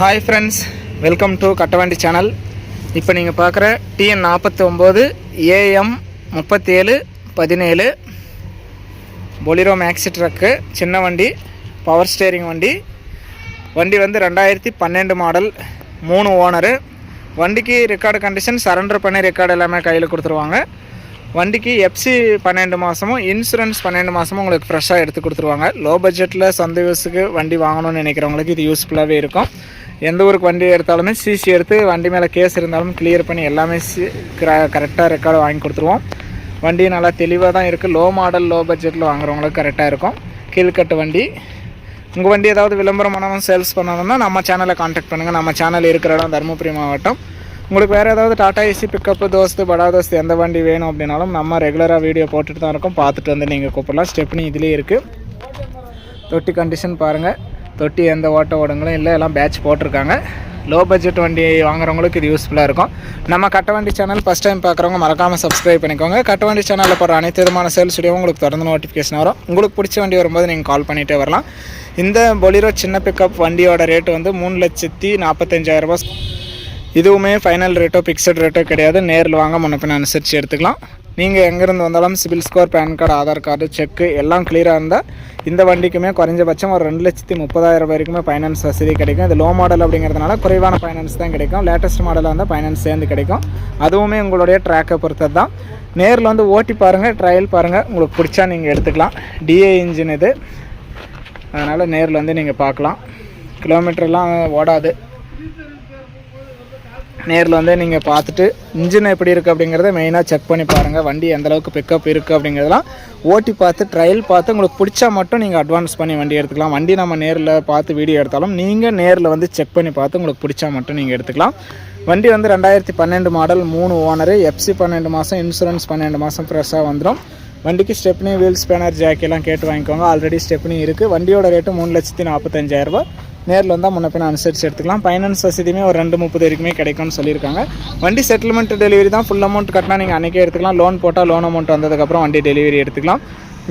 Hi friends welcome to Kattavandi channel இப்போ நீங்கள் பார்க்குற டிஎன் நாற்பத்தி ஒம்பது ஏஎம் முப்பத்தேழு பதினேழு பொலிரோ மேக்ஸி ட்ரக்கு சின்ன வண்டி பவர் ஸ்டேரிங் வண்டி. வண்டி வந்து ரெண்டாயிரத்தி பன்னெண்டு மாடல் மூணு ஓனரு வண்டிக்கு ரெக்கார்டு கண்டிஷன் சரண்டர் பண்ணி ரெக்கார்டு எல்லாமே கையில் கொடுத்துருவாங்க. வண்டிக்கு எஃப்சி பன்னெண்டு மாதமும் இன்சூரன்ஸ் பன்னெண்டு மாதமும் உங்களுக்கு ஃப்ரெஷ்ஷாக எடுத்து கொடுத்துருவாங்க. லோ பட்ஜெட்டில் சொந்த யூஸுக்கு வண்டி வாங்கணும்னு நினைக்கிறவங்களுக்கு இது யூஸ்ஃபுல்லாகவே இருக்கும். எந்த ஊருக்கு வண்டி எடுத்தாலுமே சிசி எடுத்து வண்டி மேலே கேஸ் இருந்தாலும் கிளியர் பண்ணி எல்லாமே சி கரெக்டாக ரெக்கார்டு வாங்கி கொடுத்துருவோம். வண்டி நல்லா தெளிவாக தான் இருக்குது லோ மாடல் லோ பட்ஜெட்டில் வாங்குறவங்களுக்கு கரெக்டாக இருக்கும். கீழ்கட்டு வண்டி. உங்கள் வண்டி ஏதாவது விளம்பரம் பண்ணணும் சேல்ஸ் பண்ணணும்னா நம்ம சேனலை காண்டாக்ட் பண்ணுங்கள் நம்ம சேனல் இருக்கிற இடம் தருமபுரி மாவட்டம். உங்களுக்கு வேறு ஏதாவது டாடா ஏசி பிக்கப்பு தோஸ்து படா தோஸ்து எந்த வண்டி வேணும் அப்படின்னாலும் நம்ம ரெகுலராக வீடியோ போட்டுட்டு தான் இருக்கோம். பார்த்துட்டு வந்து நீங்கள் கூப்பிடலாம். ஸ்டெப்னி இதுலேயே இருக்குது தொட்டி கண்டிஷன் பாருங்கள் தொட்டி எந்த ஓட்ட ஓடுங்களும் இல்லை எல்லாம் பேட்ச் போட்டிருக்காங்க. லோ பட்ஜெட் வண்டி வாங்குறவங்களுக்கு இது யூஸ்ஃபுல்லாக இருக்கும். நம்ம கட்டவண்டி சேனல் ஃபஸ்ட் டைம் பார்க்குறவங்க மறக்காமல் சப்ஸ்கிரைப் பண்ணிக்கோங்க. கட்டவண்டி சேனலில் போகிற அனைத்து விதமான சேல்ஸ் வீடியோ உங்களுக்கு தொடர்ந்து நோட்டிஃபிகேஷன் வரும். உங்களுக்கு பிடிச்ச வண்டி வரும்போது நீங்கள் கால் பண்ணிகிட்டே வரலாம். இந்த பொலிரோ சின்ன பிக்கப் வண்டியோட ரேட்டு வந்து மூணு லட்சத்தி நாற்பத்தஞ்சாயிரரூபா இதுவுமே ஃபைனல் ரேட்டோ ஃபிக்ஸட் ரேட்டோ கிடையாது. நேரில் வாங்க முன்ன பின்ன அனுசரித்து எடுத்துக்கலாம். நீங்கள் எங்கேருந்து வந்தாலும் CIBIL score PAN card Aadhaar card check எல்லாம் கிளியராக இருந்தால் இந்த வண்டிக்குமே குறைஞ்சபட்சம் ஒரு ரெண்டு லட்சத்தி முப்பதாயிரம் வரைக்குமே ஃபைனான்ஸ் வசதி கிடைக்கும். இது லோ மாடல் அப்படிங்கிறதுனால குறைவான ஃபைனான்ஸ் தான் கிடைக்கும். லேட்டஸ்ட் மாடலாக இருந்தால் ஃபைனான்ஸ் சேர்ந்து கிடைக்கும். அதுவுமே உங்களுடைய ட்ராக்கை பொறுத்தது தான் நேரில் வந்து ஓட்டி பாருங்கள் ட்ரையல் பாருங்கள் உங்களுக்கு பிடிச்சா நீங்கள் எடுத்துக்கலாம். டிஏ இன்ஜின் இது. அதனால் நேரில் வந்து நீங்கள் பார்க்கலாம். கிலோமீட்டர்லாம் ஓடாது. நேரில் வந்து நீங்கள் பார்த்துட்டு இன்ஜின் எப்படி இருக்குது அப்படிங்கிறத மெயினாக செக் பண்ணி பாருங்கள் வண்டி எந்தளவுக்கு பிக்கப் இருக்குது அப்படிங்கிறதெல்லாம் ஓட்டி பார்த்து ட்ரையல் பார்த்து உங்களுக்கு பிடிச்சா மட்டும் நீங்கள் அட்வான்ஸ் பண்ணி வண்டி எடுத்துக்கலாம். வண்டி நம்ம நேரில் பார்த்து வீடியோ எடுத்தாலும் நீங்கள் நேரில் வந்து செக் பண்ணி பார்த்து உங்களுக்கு பிடிச்சா மட்டும் நீங்கள் எடுத்துக்கலாம். வண்டி வந்து ரெண்டாயிரத்தி பன்னெண்டு மாடல் மூணு ஓனரு எஃப்சி பன்னெண்டு மாதம் இன்சூரன்ஸ் பன்னெண்டு மாதம் ஃப்ரெஷ்ஷாக வந்துடும் வண்டிக்கு ஸ்டெப்னி வீல்ஸ் பேனர் ஜாக்கெல்லாம் கேட்டு வாங்கிக்கோங்க. ஆல்ரெடி ஸ்டெப்னி இருக்குது வண்டியோட ரேட்டு மூணு லட்சத்தி நாற்பத்தஞ்சாயிரரூபா நேரில் வந்தால் முன்ன அனுசரித்து எடுத்துக்கலாம். ஃபைனான்ஸ் வசதியுமே ஒரு ரெண்டு முப்பது வரைக்குமே கிடைக்கும்னு சொல்லியிருக்காங்க. வண்டி செட்டில்மெண்ட் டெலிவரி தான் ஃபுல் அமௌண்ட் கட்டினா நீங்கள் அன்றைக்கே எடுத்துக்கலாம். லோன் போட்டால் லோன் அமௌண்ட் வந்ததுக்கப்புறம் வண்டி டெலிவரி எடுத்துக்கலாம்.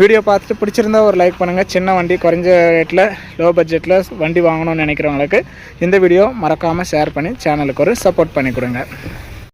வீடியோ பார்த்துட்டு பிடிச்சிருந்தா ஒரு லைக் பண்ணுங்கள் சின்ன வண்டி குறைஞ்ச ரேட்டில் லோ பட்ஜெட்டில் வண்டி வாங்கணும்னு நினைக்கிறவங்களுக்கு இந்த வீடியோ மறக்காமல் ஷேர் பண்ணி சேனலுக்கு ஒரு சப்போர்ட் பண்ணி கொடுங்க.